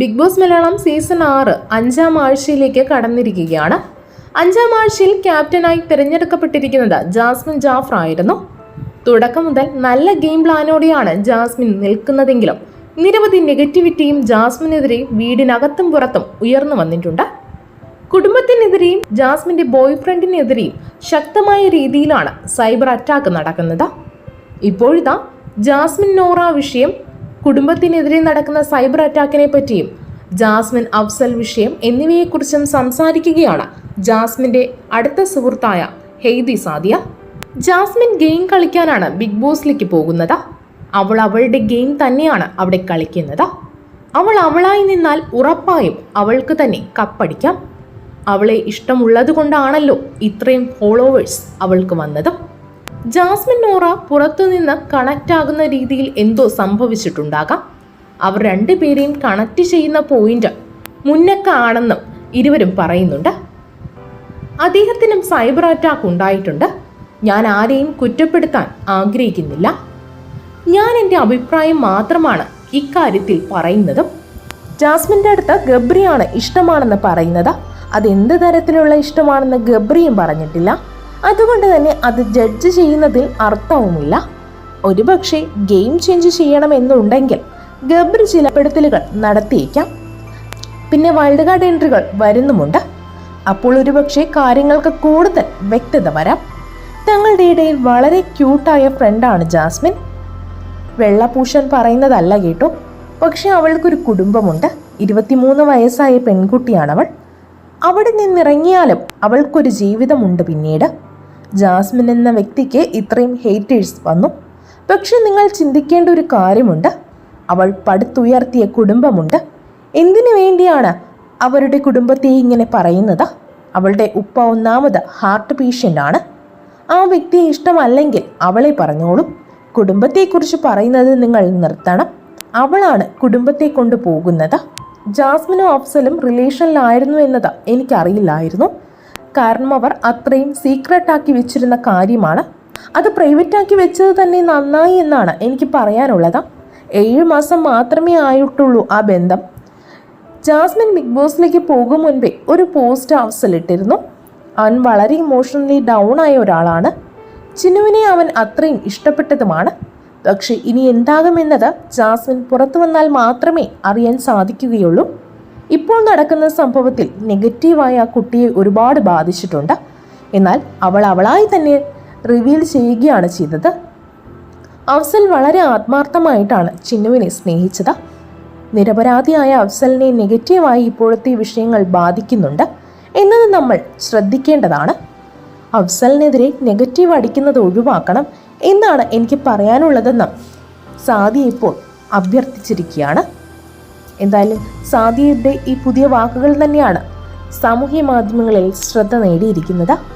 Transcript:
Big boss Malayalam season ആറ് അഞ്ചാം ആഴ്ചയിലേക്ക് കടന്നിരിക്കുകയാണ്. അഞ്ചാം ആഴ്ചയിൽ ക്യാപ്റ്റനായി തിരഞ്ഞെടുക്കപ്പെട്ടിരിക്കുന്നത് ജാസ്മിൻ ജാഫർ ആയിരുന്നു. തുടക്കം മുതൽ നല്ല ഗെയിം പ്ലാനോടെയാണ് ജാസ്മിൻ നിൽക്കുന്നതെങ്കിലും നിരവധി നെഗറ്റിവിറ്റിയും ജാസ്മിനെതിരെ വീടിനകത്തും പുറത്തും ഉയർന്നു വന്നിട്ടുണ്ട്. കുടുംബത്തിനെതിരെയും ജാസ്മിന്റെ ബോയ് ഫ്രണ്ടിനെതിരെയും ശക്തമായ രീതിയിലാണ് സൈബർ അറ്റാക്ക് നടക്കുന്നത്. ഇപ്പോഴിതാ ജാസ്മിൻ നോറ വിഷയം കുടുംബത്തിനെതിരെ നടക്കുന്ന സൈബർ അറ്റാക്കിനെ പറ്റിയും ജാസ്മിൻ അഫ്സൽ വിഷയം എന്നിവയെക്കുറിച്ചും സംസാരിക്കുകയാണ് ജാസ്മിന്റെ അടുത്ത സുഹൃത്തായ ഹെയ്ദി സാദിയ. ജാസ്മിൻ ഗെയിം കളിക്കാനാണ് ബിഗ് ബോസിലേക്ക് പോകുന്നത്. അവൾ അവളുടെ ഗെയിം തന്നെയാണ് അവിടെ കളിക്കുന്നത്. അവൾ അവളായി നിന്നാൽ ഉറപ്പായും അവൾക്ക് തന്നെ കപ്പടിക്കാം. അവളെ ഇഷ്ടമുള്ളത് കൊണ്ടാണല്ലോ ഇത്രയും ഫോളോവേഴ്സ് അവൾക്ക് വന്നത്. ജാസ്മിൻ നോറ പുറത്തുനിന്ന് കണക്റ്റ് ആകുന്ന രീതിയിൽ എന്തോ സംഭവിച്ചിട്ടുണ്ടാകാം. അവർ രണ്ടുപേരെയും കണക്ട് ചെയ്യുന്ന പോയിന്റ് മുന്നക്ക ആണെന്നും ഇരുവരും പറയുന്നുണ്ട്. അദ്ദേഹത്തിനും സൈബർ അറ്റാക്ക് ഉണ്ടായിട്ടുണ്ട്. ഞാൻ ആരെയും കുറ്റപ്പെടുത്താൻ ആഗ്രഹിക്കുന്നില്ല. ഞാൻ എന്റെ അഭിപ്രായം മാത്രമാണ് ഇക്കാര്യത്തിൽ പറയുന്നതും. ജാസ്മിന്റെ അടുത്ത് ഗബ്രിയാണ് ഇഷ്ടമാണെന്ന് പറയുന്നത്. എന്ത് തരത്തിലുള്ള ഇഷ്ടമാണെന്ന് ഗബ്രിയും പറഞ്ഞിട്ടില്ല. അതുകൊണ്ട് തന്നെ അത് ജഡ്ജ് ചെയ്യുന്നതിൽ അർത്ഥവുമില്ല. ഒരുപക്ഷെ ഗെയിം ചേഞ്ച് ചെയ്യണമെന്നുണ്ടെങ്കിൽ ഗബർ ചിലപ്പെടുത്തലുകൾ നടത്തിയേക്കാം. പിന്നെ വൈൽഡ് കാർഡ് എൻട്രികൾ വരുന്നുമുണ്ട്. അപ്പോൾ ഒരുപക്ഷെ കാര്യങ്ങൾക്ക് കൂടുതൽ വ്യക്തത വരാം. തങ്ങളുടെ ഇടയിൽ വളരെ ക്യൂട്ടായ ഫ്രണ്ടാണ് ജാസ്മിൻ. വെള്ളപൂഷൻ പറയുന്നതല്ല കേട്ടോ. പക്ഷെ അവൾക്കൊരു കുടുംബമുണ്ട്. ഇരുപത്തിമൂന്ന് വയസ്സായ പെൺകുട്ടിയാണവൾ. അവിടെ നിന്നിറങ്ങിയാലും അവൾക്കൊരു ജീവിതമുണ്ട് പിന്നീട്. ജാസ്മിൻ എന്ന വ്യക്തിക്ക് ഇത്രയും ഹേറ്റേഴ്സ് വന്നു. പക്ഷെ നിങ്ങൾ ചിന്തിക്കേണ്ട ഒരു കാര്യമുണ്ട്. അവൾ പടുത്തുയർത്തിയ കുടുംബമുണ്ട്. എന്തിനു വേണ്ടിയാണ് അവരുടെ കുടുംബത്തെ ഇങ്ങനെ പറയുന്നത്? അവളുടെ ഉപ്പ ഒന്നാമത് ഹാർട്ട് പേഷ്യന്റ് ആണ്. ആ വ്യക്തിയെ ഇഷ്ടമല്ലെങ്കിൽ അവളെ പറഞ്ഞോളൂ. കുടുംബത്തെക്കുറിച്ച് പറയുന്നത് നിങ്ങൾ നിർത്തണം. അവളാണ് കുടുംബത്തെ കൊണ്ടുപോകുന്നത്. ജാസ്മിനും അഫ്സലും റിലേഷനിലായിരുന്നു എന്നത് എനിക്കറിയില്ലായിരുന്നു. കാരണം അവർ അത്രയും സീക്രട്ടാക്കി വെച്ചിരുന്ന കാര്യമാണ്. അത് പ്രൈവറ്റ് ആക്കി വെച്ചത് തന്നെ നന്നായി എന്നാണ് എനിക്ക് പറയാനുള്ളത്. ഏഴ് മാസം മാത്രമേ ആയിട്ടുള്ളൂ ആ ബന്ധം. ജാസ്മിൻ ബിഗ് ബോസിലേക്ക് പോകും മുൻപേ ഒരു പോസ്റ്റ് ഹൗസിലിട്ടിരുന്നു. അവൻ വളരെ ഇമോഷണലി ഡൗൺ ആയ ഒരാളാണ്. ചിനുവിനെ അവൻ അത്രയും ഇഷ്ടപ്പെട്ടതുമാണ്. പക്ഷേ ഇനി എന്താകുമെന്നത് ജാസ്മിൻ പുറത്തു വന്നാൽ മാത്രമേ അറിയാൻ സാധിക്കുകയുള്ളൂ. ഇപ്പോൾ നടക്കുന്ന സംഭവത്തിൽ നെഗറ്റീവായ ആ കുട്ടിയെ ഒരുപാട് ബാധിച്ചിട്ടുണ്ട്. എന്നാൽ അവൾ അവളായി തന്നെ റിവീൽ ചെയ്യുകയാണ് ചെയ്തത്. അഫ്സൽ വളരെ ആത്മാർത്ഥമായിട്ടാണ് ചിന്നുവിനെ സ്നേഹിച്ചത്. നിരപരാധിയായ അഫ്സലിനെ നെഗറ്റീവായി ഇപ്പോഴത്തെ വിഷയങ്ങൾ ബാധിക്കുന്നുണ്ട് എന്നത് നമ്മൾ ശ്രദ്ധിക്കേണ്ടതാണ്. അഫ്സലിനെതിരെ നെഗറ്റീവ് അടിക്കുന്നത് ഒഴിവാക്കണം എന്നാണ് എനിക്ക് പറയാനുള്ളതെന്ന് സാദി ഇപ്പോൾ അഭ്യർത്ഥിച്ചിരിക്കുകയാണ്. എന്തായാലും സാദിയയുടെ ഈ പുതിയ വാക്കുകൾ തന്നെയാണ് സാമൂഹ്യ മാധ്യമങ്ങളിൽ ശ്രദ്ധ നേടിയിരിക്കുന്നത്.